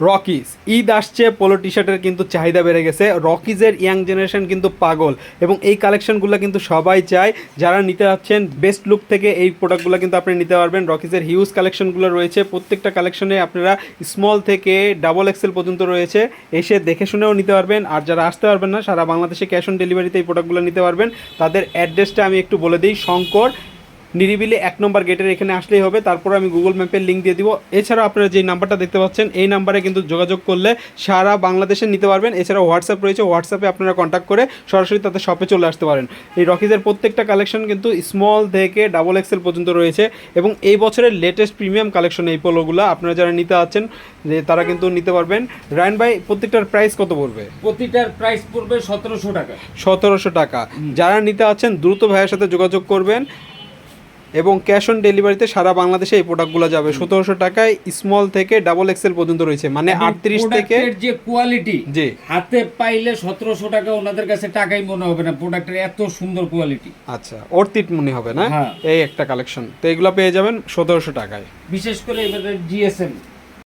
Rockies Eid আসছে polo T শার্টের কিন্তু চাহিদা বেড়ে গেছে। রকিজের ইয়াং জেনারেশন কিন্তু পাগল। এবং এই কালেকশনগুলো কিন্তু সবাই চায়। যারা নিতে যাচ্ছেন বেস্ট লুক থেকে এই প্রোডাক্টগুলো কিন্তু আপনি নিতে পারবেন। রকিজের হিউজ কালেকশনগুলো রয়েছে। প্রত্যেকটা কালেকশনে আপনারা স্মল থেকে ডাবল এক্সেল পর্যন্ত রয়েছে। এসে দেখে শুনেও নিতে পারবেন। আর যারা আসতে পারবেন না, সারা বাংলাদেশে ক্যাশ অন ডেলিভারিতে এই প্রোডাক্টগুলো নিতে পারবেন। তাদের অ্যাড্রেসটা আমি একটু বলে দিই। শঙ্কর নিরিবিলি এক নম্বর গেটের এখানে আসলেই হবে। তারপর আমি গুগল ম্যাপের লিঙ্ক দিয়ে দিব। এছাড়াও আপনারা যে নাম্বারটা দেখতে পাচ্ছেন এই নাম্বারে কিন্তু যোগাযোগ করলে সারা বাংলাদেশে নিতে পারবেন। এছাড়াও হোয়াটসঅ্যাপ রয়েছে। হোয়াটসঅ্যাপে আপনারা কন্ট্যাক্ট করে সরাসরি তাদের শপে চলে আসতে পারেন। এই রকিজের প্রত্যেকটা কালেকশন কিন্তু স্মল থেকে ডাবল এক্সেল পর্যন্ত রয়েছে এবং এই বছরের লেটেস্ট প্রিমিয়াম কালেকশন এই পোলোগুলো আপনারা যারা নিতে আছেন যে তারা কিন্তু নিতে পারবেন। রায়ন ভাই প্রত্যেকটার প্রাইস কত পড়বে? প্রতিটার প্রাইস পড়বে সতেরোশো টাকা। সতেরোশো টাকা। যারা নিতে আছেন দ্রুত ভাইয়ের সাথে যোগাযোগ করবেন। এবং ক্যাশ অন ডেলিভারিতে সারা বাংলাদেশে এই প্রোডাক্টগুলো যাবে। সতেরোশো টাকায় স্মল থেকে ডাবল এক্সেল পর্যন্ত রয়েছে। মানে আটত্রিশ থেকে যে কোয়ালিটি যে হাতে পাইলে সতেরোশো টাকা ওনাদের কাছে টাকাই মনে হবে না। প্রোডাক্টের এত সুন্দর কোয়ালিটি আচ্ছা অর্তিট মনে হবে না? হ্যাঁ। এই একটা কালেকশন তো এগুলো পেয়ে যাবেন সতেরোশো টাকায়। বিশেষ করে এবারে জিএসএম